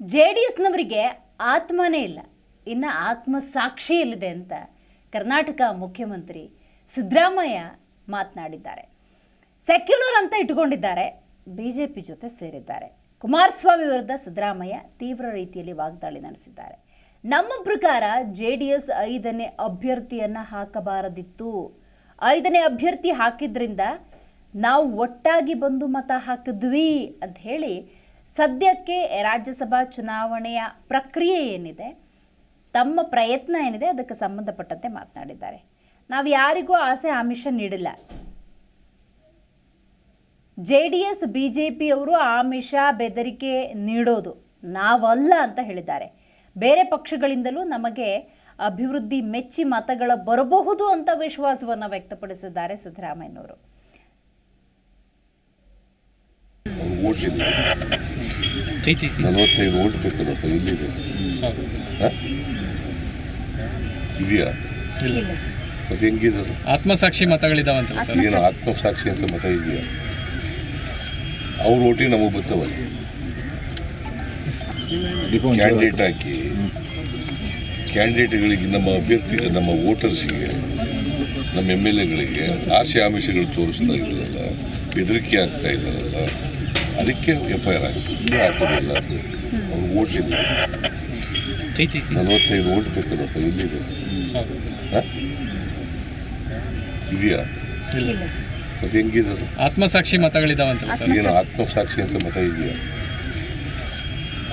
J D ಎಸ್ನವರಿಗೆ ಆತ್ಮನೇ ಇಲ್ಲ. ಇನ್ನು ಆತ್ಮ ಸಾಕ್ಷಿ ಎಲ್ಲಿದೆ ಅಂತ ಕರ್ನಾಟಕ ಮುಖ್ಯಮಂತ್ರಿ ಸಿದ್ದರಾಮಯ್ಯ ಮಾತನಾಡಿದ್ದಾರೆ. ಸೆಕ್ಯುಲರ್ ಅಂತ ಇಟ್ಕೊಂಡಿದ್ದಾರೆ ಬಿ ಜೆ ಪಿ ಜೊತೆ ಸೇರಿದ್ದಾರೆ. ಕುಮಾರಸ್ವಾಮಿ ವಿರುದ್ಧ ಸಿದ್ದರಾಮಯ್ಯ ತೀವ್ರ ರೀತಿಯಲ್ಲಿ ವಾಗ್ದಾಳಿ ನಡೆಸಿದ್ದಾರೆ. ನಮ್ಮ ಪ್ರಕಾರ ಜೆ ಡಿ ಎಸ್ ಐದನೇ ಅಭ್ಯರ್ಥಿಯನ್ನು ಹಾಕಬಾರದಿತ್ತು. ಐದನೇ ಅಭ್ಯರ್ಥಿ ಹಾಕಿದ್ರಿಂದ ನಾವು ಒಟ್ಟಾಗಿ ಬಂದು ಮತ ಹಾಕಿದ್ವಿ ಅಂತ ಹೇಳಿ ಸದ್ಯಕ್ಕೆ ರಾಜ್ಯಸಭಾ ಚುನಾವಣೆಯ ಪ್ರಕ್ರಿಯೆ ಏನಿದೆ, ತಮ್ಮ ಪ್ರಯತ್ನ ಏನಿದೆ, ಅದಕ್ಕೆ ಸಂಬಂಧಪಟ್ಟಂತೆ ಮಾತನಾಡಿದ್ದಾರೆ. ನಾವು ಯಾರಿಗೂ ಆಸೆ ಆಮಿಷ ನೀಡಿಲ್ಲ. J D S, B J ಪಿಯವರು ಆಮಿಷ, ಬೆದರಿಕೆ ನೀಡೋದು ನಾವಲ್ಲ ಅಂತ ಹೇಳಿದ್ದಾರೆ. ಬೇರೆ ಪಕ್ಷಗಳಿಂದಲೂ ನಮಗೆ ಅಭಿವೃದ್ಧಿ ಮೆಚ್ಚಿ ಮತಗಳ ಬರಬಹುದು ಅಂತ ವಿಶ್ವಾಸವನ್ನು ವ್ಯಕ್ತಪಡಿಸಿದ್ದಾರೆ ಸಿದ್ದರಾಮಯ್ಯನವರು. ನಲವತ್ತೈದು ಓಟ್ ಬೇಕಲ್ಲಪ್ಪ ಎಲ್ಲಿದೆ? ಇದೆಯಾ ಮತ್ತೆ ಹೆಂಗಿದ್ರು ಆತ್ಮಸಾಕ್ಷಿ ಮತಗಳಿದ್ದಾವಂತ ಸರ್ ಏನು ಆತ್ಮಸಾಕ್ಷಿ ಅಂತ ಮತ ಇದೆಯಾ ಅವ್ರ ಓಟಿಗೆ ನಮಗೆ ಬರ್ತಾವಲ್ಲ ಕ್ಯಾಂಡಿಡೇಟ್ ಹಾಕಿ ಕ್ಯಾಂಡಿಡೇಟ್ಗಳಿಗೆ ನಮ್ಮ ಅಭ್ಯರ್ಥಿಗೆ ನಮ್ಮ ವೋಟರ್ಸ್ಗೆ ನಮ್ಮ ಎಂ ಎಲ್ ಎಗಳಿಗೆ ಆಸೆ ಆಮಿಷಗಳು ತೋರಿಸ್ತಾ ಇದ್ದಾರಲ್ಲ ಬೆದರಿಕೆ ಆಗ್ತಾ ಇದ್ದಾರಲ್ಲ ಅದಕ್ಕೆ ಎಫ್ ಐ ಆರ್ ಆಗ್ತದೆ ಆಗ್ತದಿಲ್ಲ ಅವ್ರು ಓಟ್ ಇಲ್ಲ ನಲವತ್ತೈದು ಓಟ್ ಬೇಕಲ್ಲಪ್ಪ ಎಲ್ಲಿದೆ? ಇದೆಯಾ? ಮತ್ತೆ ಹೆಂಗಿದ್ರು ಆತ್ಮಸಾಕ್ಷಿ ಮತಗಳಿದ್ದಾವಂತ ಸರ್. ಏನು ಆತ್ಮಸಾಕ್ಷಿ ಅಂತ ಮತ ಇದೆಯಾ?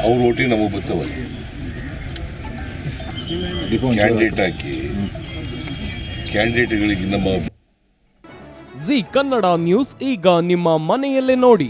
ಅವ್ರ ಓಟಿಗೆ ನಮಗೆ ಬರ್ತಾವಲ್ಲ. ಕ್ಯಾಂಡಿಡೇಟ್ ಹಾಕಿ ಕ್ಯಾಂಡಿಡೇಟ್ಗಳಿಗೆ ನಮ್ಮ ಜಿ ಕನ್ನಡ ನ್ಯೂಸ್ ಈಗ ನಿಮ್ಮ ಮನೆಯಲ್ಲೇ ನೋಡಿ.